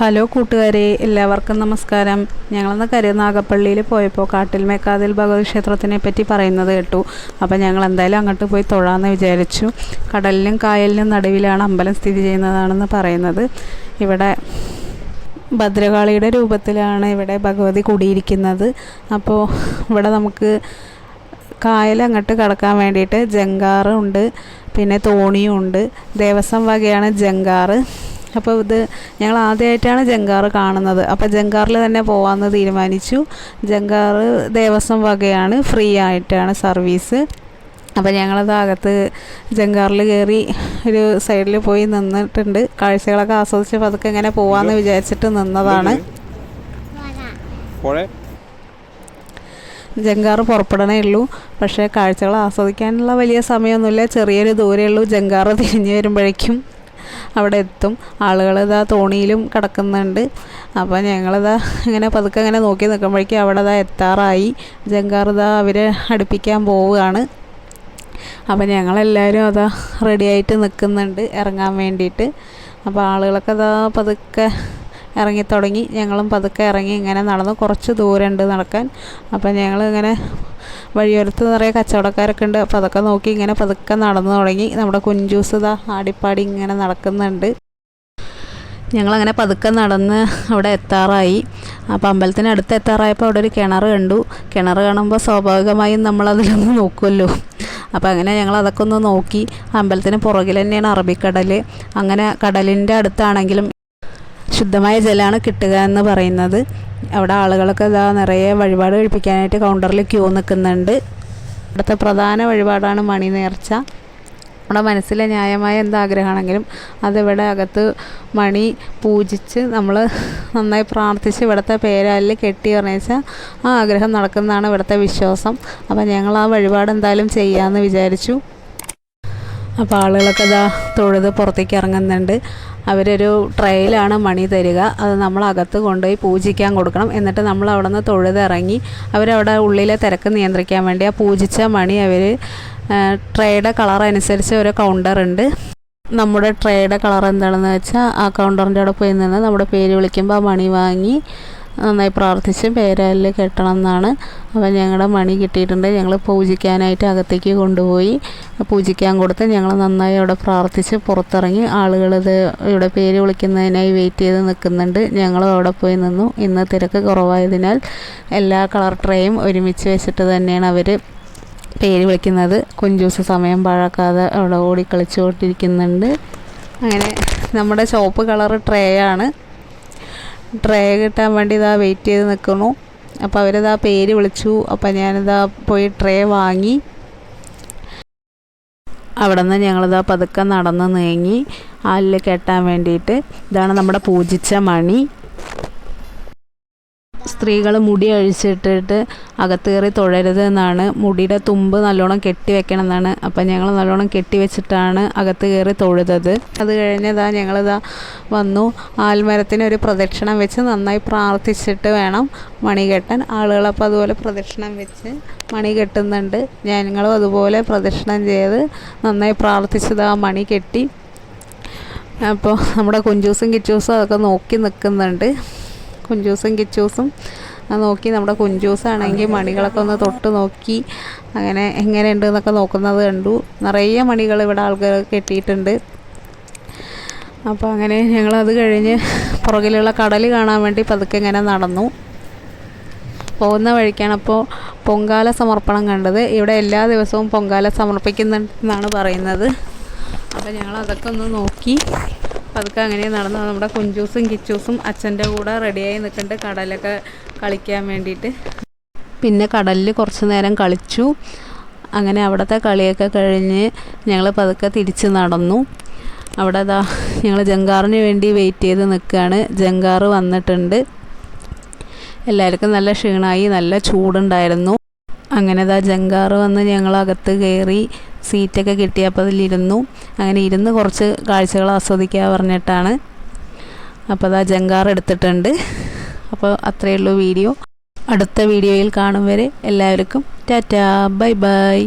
Hello കൂട്ടുകാരെ എല്ലാവർക്കും നമസ്കാരം. ഞങ്ങളന്ന് കരുനാഗപ്പള്ളിയിൽ പോയപ്പോൾ കാട്ടിൽ മേക്കാതിൽ ഭഗവതി ക്ഷേത്രത്തിനെ പറ്റി പറയുന്നത് കേട്ടു. അപ്പോൾ ഞങ്ങൾ എന്തായാലും അങ്ങോട്ട് പോയി തൊഴാമെന്ന് വിചാരിച്ചു. കടലിനും കായലിനും നടുവിലാണ് അമ്പലം സ്ഥിതി ചെയ്യുന്നതാണെന്ന് പറയുന്നത്. ഇവിടെ ഭദ്രകാളിയുടെ രൂപത്തിലാണ് ഇവിടെ ഭഗവതി കൂടിയിരിക്കുന്നത്. അപ്പോൾ ഇവിടെ നമുക്ക് കായൽ അങ്ങോട്ട് കടക്കാൻ വേണ്ടിയിട്ട് ജങ്കാറുണ്ട് പിന്നെ തോണിയും ഉണ്ട്. ദേവസ്വം വകയാണ് ജങ്കാറ്. അപ്പോൾ ഇത് ഞങ്ങൾ ആദ്യമായിട്ടാണ് ജങ്കാറ് കാണുന്നത്. അപ്പോൾ ജങ്കാറിൽ തന്നെ പോകാമെന്ന് തീരുമാനിച്ചു. ജങ്കാറ് ദേവസ്വം വകയാണ് ഫ്രീ ആയിട്ടാണ് സർവീസ്. അപ്പോൾ ഞങ്ങളത് അകത്ത് ജങ്കാറിൽ കയറി ഒരു സൈഡിൽ പോയി നിന്നിട്ടുണ്ട്. കാഴ്ചകളൊക്കെ ആസ്വദിച്ച് പതുക്കെ ഇങ്ങനെ പോകാമെന്ന് വിചാരിച്ചിട്ട് നിന്നതാണ്. ജങ്കാറ് പുറപ്പെടണേ ഉള്ളൂ. പക്ഷേ കാഴ്ചകൾ ആസ്വദിക്കാനുള്ള വലിയ സമയമൊന്നുമില്ല. ചെറിയൊരു ദൂരമേ ഉള്ളൂ. ജങ്കാറ് തിരിഞ്ഞു വരുമ്പോഴേക്കും. അവിടെ എത്തും. ആളുകൾ ഇതാ തോണിയിലും കിടക്കുന്നുണ്ട്. അപ്പോൾ ഞങ്ങളിതാ ഇങ്ങനെ പതുക്കെ ഇങ്ങനെ നോക്കി നിൽക്കുമ്പോഴേക്കും അവിടെ ഇതാ എത്താറായി. ജങ്കാറ് ഇതാ അവരെ അടുപ്പിക്കാൻ പോവുകയാണ്. അപ്പോൾ ഞങ്ങളെല്ലാവരും അതാ റെഡിയായിട്ട് നിൽക്കുന്നുണ്ട് ഇറങ്ങാൻ വേണ്ടിയിട്ട്. അപ്പോൾ ആളുകളൊക്കെ അതാ പതുക്കെ ഇറങ്ങി തുടങ്ങി ഞങ്ങളും പതുക്കെ ഇറങ്ങി ഇങ്ങനെ നടന്നു. കുറച്ച് ദൂരമുണ്ട് നടക്കാൻ. അപ്പോൾ ഞങ്ങൾ ഇങ്ങനെ വഴിയോരത്ത് നിറയെ കച്ചവടക്കാരൊക്കെ ഉണ്ട്. അപ്പോൾ അതൊക്കെ നോക്കി ഇങ്ങനെ പതുക്കെ നടന്നു തുടങ്ങി. നമ്മുടെ കുഞ്ചൂസ് ഇതാ ആടിപ്പാടി ഇങ്ങനെ നടക്കുന്നുണ്ട്. ഞങ്ങളങ്ങനെ പതുക്കെ നടന്ന് അവിടെ എത്താറായി. അപ്പോൾ അമ്പലത്തിനടുത്ത് എത്താറായപ്പോൾ അവിടെ ഒരു കിണർ കണ്ടു. കിണർ കാണുമ്പോൾ സ്വാഭാവികമായും നമ്മളതിലൊന്ന് നോക്കുമല്ലോ അപ്പോൾ അങ്ങനെ ഞങ്ങൾ അതൊക്കെ ഒന്ന് നോക്കി. അമ്പലത്തിന് പുറകിൽ തന്നെയാണ് അറബിക്കടൽ അങ്ങനെ കടലിന്റെ അടുത്താണെങ്കിലും ശുദ്ധമായ ജലമാണ് കിട്ടുക എന്ന് പറയുന്നത്. അവിടെ ആളുകളൊക്കെ ഇതാ നിറയെ വഴിപാട് കഴിപ്പിക്കാനായിട്ട് കൗണ്ടറിൽ ക്യൂ നിൽക്കുന്നുണ്ട്. ഇവിടുത്തെ പ്രധാന വഴിപാടാണ് മണി നേർച്ച. നമ്മുടെ മനസ്സിലെ ന്യായമായ എന്താഗ്രഹമാണെങ്കിലും അതിവിടെ അകത്ത് മണി പൂജിച്ച് നമ്മൾ നന്നായി പ്രാർത്ഥിച്ച് ഇവിടുത്തെ പേരാലിൽ കെട്ടി പറഞ്ഞാൽ ആ ആഗ്രഹം നടക്കുന്നതാണ് ഇവിടുത്തെ വിശ്വാസം. അപ്പം ഞങ്ങൾ ആ വഴിപാട് എന്തായാലും ചെയ്യാമെന്ന് വിചാരിച്ചു. അപ്പോൾ ആളുകളൊക്കെ ഇതാ തൊഴുത് പുറത്തേക്ക് ഇറങ്ങുന്നുണ്ട്. അവരൊരു ട്രെയിലാണ് മണി തരിക. അത് നമ്മൾ അകത്ത് കൊണ്ടുപോയി പൂജിക്കാൻ കൊടുക്കണം. എന്നിട്ട് നമ്മൾ അവിടെ നിന്ന് തൊഴുതിറങ്ങി അവരവിടെ ഉള്ളിലെ തിരക്ക് നിയന്ത്രിക്കാൻ വേണ്ടി ആ പൂജിച്ച മണി അവർ ട്രേയുടെ കളർ അനുസരിച്ച് ഒരു കൗണ്ടർ ഉണ്ട്. നമ്മുടെ ട്രേയുടെ കളർ എന്താണെന്ന് വെച്ചാൽ ആ കൗണ്ടറിന്റെ അവിടെ പോയി നിന്ന് നമ്മുടെ പേര് വിളിക്കുമ്പോൾ ആ മണി വാങ്ങി നന്നായി പ്രാർത്ഥിച്ച് പേരാലിൽ കെട്ടണം എന്നാണ്. അപ്പം ഞങ്ങളുടെ മണി കിട്ടിയിട്ടുണ്ട്. ഞങ്ങൾ പൂജിക്കാനായിട്ട് അകത്തേക്ക് കൊണ്ടുപോയി പൂജിക്കാൻ കൊടുത്ത് ഞങ്ങൾ നന്നായി അവിടെ പ്രാർത്ഥിച്ച് പുറത്തിറങ്ങി ആളുകളിത് ഇവിടെ പേര് വിളിക്കുന്നതിനായി വെയിറ്റ് ചെയ്ത് നിൽക്കുന്നുണ്ട്. ഞങ്ങളും അവിടെ പോയി നിന്നു. ഇന്ന് തിരക്ക് കുറവായതിനാൽ എല്ലാ കളർ ട്രേയും ഒരുമിച്ച് വെച്ചിട്ട് തന്നെയാണ് അവർ പേര് വിളിക്കുന്നത്. കുഞ്ചൂസ് സമയം പാഴാക്കാതെ അവിടെ ഓടി കളിച്ചുകൊണ്ടിരിക്കുന്നുണ്ട്. അങ്ങനെ നമ്മുടെ ചുവപ്പ് കളർ ട്രേ ആണ്. ട്രേ കിട്ടാൻ വേണ്ടി ഇതാ വെയിറ്റ് ചെയ്ത് നിൽക്കുന്നു അപ്പോൾ അവരിതാ പേര് വിളിച്ചു. അപ്പോൾ ഞാനിതാ പോയി ട്രേ വാങ്ങി. അവിടെ നിന്ന് ഞങ്ങളിതാ പതുക്കെ നടന്ന് നീങ്ങി. ആലിൽ കെട്ടാൻ വേണ്ടിയിട്ട് ഇതാണ് നമ്മുടെ പൂജിച്ച മണി. സ്ത്രീകൾ മുടി അഴിച്ചിട്ടിട്ട് അകത്ത് കയറി തൊഴരുത് എന്നാണ്. മുടിയുടെ തുമ്പ് നല്ലോണം കെട്ടി വെക്കണം എന്നാണ് അപ്പം ഞങ്ങൾ നല്ലോണം കെട്ടി വെച്ചിട്ടാണ് അകത്ത് കയറി തൊഴുതത്. അത് കഴിഞ്ഞതാ ഞങ്ങളിതാ വന്നു. ആൽമരത്തിന് ഒരു പ്രദക്ഷിണം വെച്ച് നന്നായി പ്രാർത്ഥിച്ചിട്ട് വേണം മണി കെട്ടാൻ. ആളുകളപ്പോൾ അതുപോലെ പ്രദക്ഷിണം വെച്ച് മണി കെട്ടുന്നുണ്ട്. ഞങ്ങളും അതുപോലെ പ്രദക്ഷിണം ചെയ്ത് നന്നായി പ്രാർത്ഥിച്ചത് ആ മണി കെട്ടി. അപ്പോൾ നമ്മുടെ കുഞ്ചൂസും കിച്ചൂസും അതൊക്കെ നോക്കി നിൽക്കുന്നുണ്ട്. കുഞ്ചൂസും കിച്ചൂസും. നോക്കി നമ്മുടെ കുഞ്ചൂസാണെങ്കിൽ മണികളൊക്കെ ഒന്ന് തൊട്ട് നോക്കി. അങ്ങനെ എങ്ങനെയുണ്ട് എന്നൊക്കെ നോക്കുന്നത് കണ്ടു. നിറയെ മണികൾ ഇവിടെ ആൾക്കാർ കെട്ടിയിട്ടുണ്ട്. അപ്പോൾ അങ്ങനെ ഞങ്ങളത് കഴിഞ്ഞ് പുറകിലുള്ള കടൽ കാണാൻ വേണ്ടി പതുക്കെ ഇങ്ങനെ നടന്നു. പോകുന്ന വഴിക്കാണ് അപ്പോൾ പൊങ്കാല സമർപ്പണം കണ്ടത്. ഇവിടെ എല്ലാ ദിവസവും പൊങ്കാല സമർപ്പിക്കുന്നുണ്ടെന്നാണ് പറയുന്നത്. അപ്പോൾ ഞങ്ങൾ അതൊക്കെ ഒന്ന് നോക്കി. പതുക്കെ അങ്ങനെ നടന്നു. നമ്മുടെ കുഞ്ചൂസും കിച്ചൂസും അച്ഛന്റെ കൂടെ റെഡിയായി നിൽക്കുന്നുണ്ട്. കടലൊക്കെ കളിക്കാൻ വേണ്ടിയിട്ട്. പിന്നെ കടലിൽ കുറച്ച് നേരം കളിച്ചു. അങ്ങനെ അവിടുത്തെ കളിയൊക്കെ കഴിഞ്ഞ് ഞങ്ങൾ പതുക്കെ തിരിച്ച് നടന്നു. അവിടെ ദാ ഞങ്ങൾ ജങ്കാറിന് വേണ്ടി വെയിറ്റ് ചെയ്ത് നിൽക്കുകയാണ്. ജങ്കാറ് വന്നിട്ടുണ്ട്. എല്ലാവർക്കും നല്ല ക്ഷീണമായി നല്ല ചൂടുണ്ടായിരുന്നു. അങ്ങനെ ദാ ജങ്കാറ് വന്ന് ഞങ്ങൾ അകത്ത് കയറി സീറ്റൊക്കെ കിട്ടിയപ്പോൾ അതിലിരുന്നു. അങ്ങനെ ഇരുന്ന് കുറച്ച് കാഴ്ചകൾ ആസ്വദിക്കുക പറഞ്ഞിട്ടാണ്. അപ്പോൾ അതാ ജങ്കാർ എടുത്തിട്ടുണ്ട്. അപ്പോൾ അത്രയേ ഉള്ളൂ വീഡിയോ. അടുത്ത വീഡിയോയിൽ കാണും വരെ എല്ലാവർക്കും ടാറ്റാ. Bye bye.